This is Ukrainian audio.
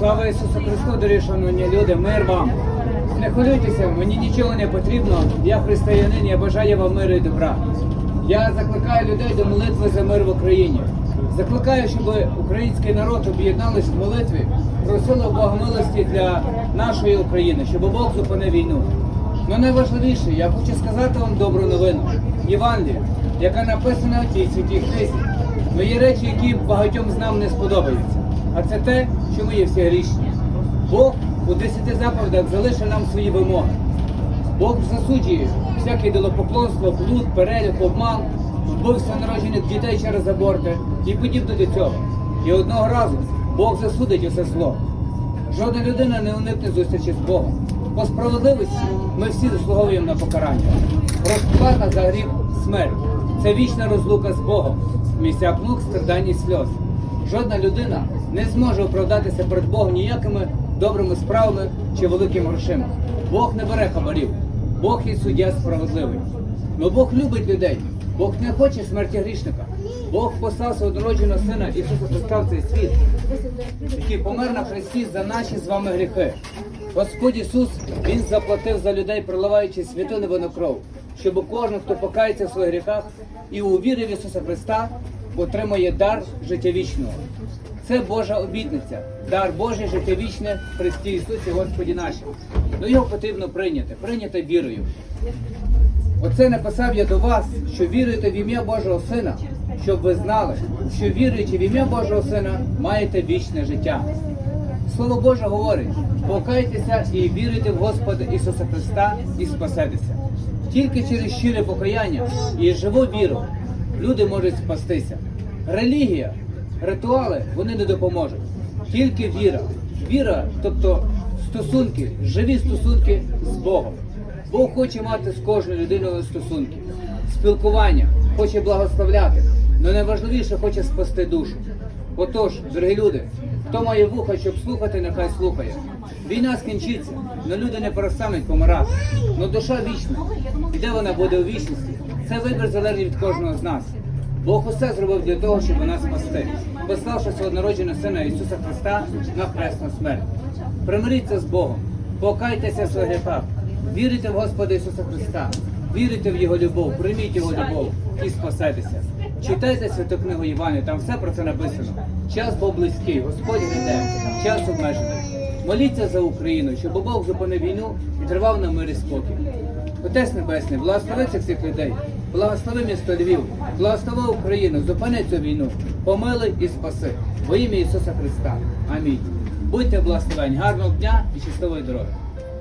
Слава Ісусу Христу, дорогі шановні люди, мир вам. Не хвилюйтеся, мені нічого не потрібно. Я християнин, я бажаю вам миру і добра. Я закликаю людей до молитви за мир в Україні. Закликаю, щоб український народ об'єднались в молитві, просили Бога милості для нашої України, щоб Бог зупинив війну. Ну найважливіше, я хочу сказати вам добру новину. Євангелію, яка написана у цій святій книзі. Є речі, які багатьом з нам не сподобаються. А це те, що ми є всі грішні. Бог у десяти заповідях залишив нам свої вимоги. Бог засуджує всяке ідолопоклонство, блуд, перелік, обман, вбивство народжених дітей через аборти і подібне до цього. І одного разу Бог засудить усе зло. Жодна людина не уникне зустрічі з Богом. По справедливості ми всі заслуговуємо на покарання. Розплата за гріх смерть. Це вічна розлука з Богом, місця мук, страдань і сльоз. Жодна людина не зможе оправдатися перед Богом ніякими добрими справами чи великими грошима. Бог не бере хабарів, Бог є суддя справедливий. Но Бог любить людей, Бог не хоче смерті грішника. Бог послав свого однородженого сина Ісуса Христа в цей світ, який помер на хресті за наші з вами гріхи. Господь Ісус, Він заплатив за людей, проливаючи святу невинну кров, щоб кожен, хто покається в своїх гріхах і увірив Ісуса Христа, отримає дар життя вічного. Це Божа обітниця, дар Божий життя вічне в Христі Ісусі Господі нашим. Ну його потрібно прийняти, прийняти вірою. Оце написав я до вас, що віруєте в ім'я Божого Сина, щоб ви знали, що віруючи в ім'я Божого Сина, маєте вічне життя. Слово Боже говорить: покайтеся і віруйте в Господа Ісуса Христа і спасетеся. Тільки через щире покаяння і живу віру люди можуть спастися. Релігія, ритуали вони не допоможуть. Тільки віра. Віра, тобто стосунки, живі стосунки з Богом. Бог хоче мати з кожною людиною стосунки, спілкування, хоче благословляти, але найважливіше хоче спасти душу. Отож, дорогі люди, хто має вуха, щоб слухати, нехай слухає. Війна скінчиться, але люди не перестануть помирати. Но душа вічна. І де вона буде у вічності? Це вибір залежить від кожного з нас. Бог усе зробив для того, щоб нас спасти, пославши свого сина Ісуса Христа на хресну смерть. Примиріться з Богом, покайтеся в своїх гріхах, вірите в Господа Ісуса Христа, вірите в Його любов, прийміть Його любов і спасайтеся. Читайте святу книгу Івана, там все про це написано. Час був близький, Господь йде, час обмежений. Моліться за Україну, щоб Бог зупинив війну і тривав на мирі спокій. Отець Небесний, благослови цих всіх людей, благослови місто Львів, благослови Україну, зупини цю війну, помили і спаси. Во ім'я Ісуса Христа. Амінь. Будьте благословені, гарного дня і щасливої дороги.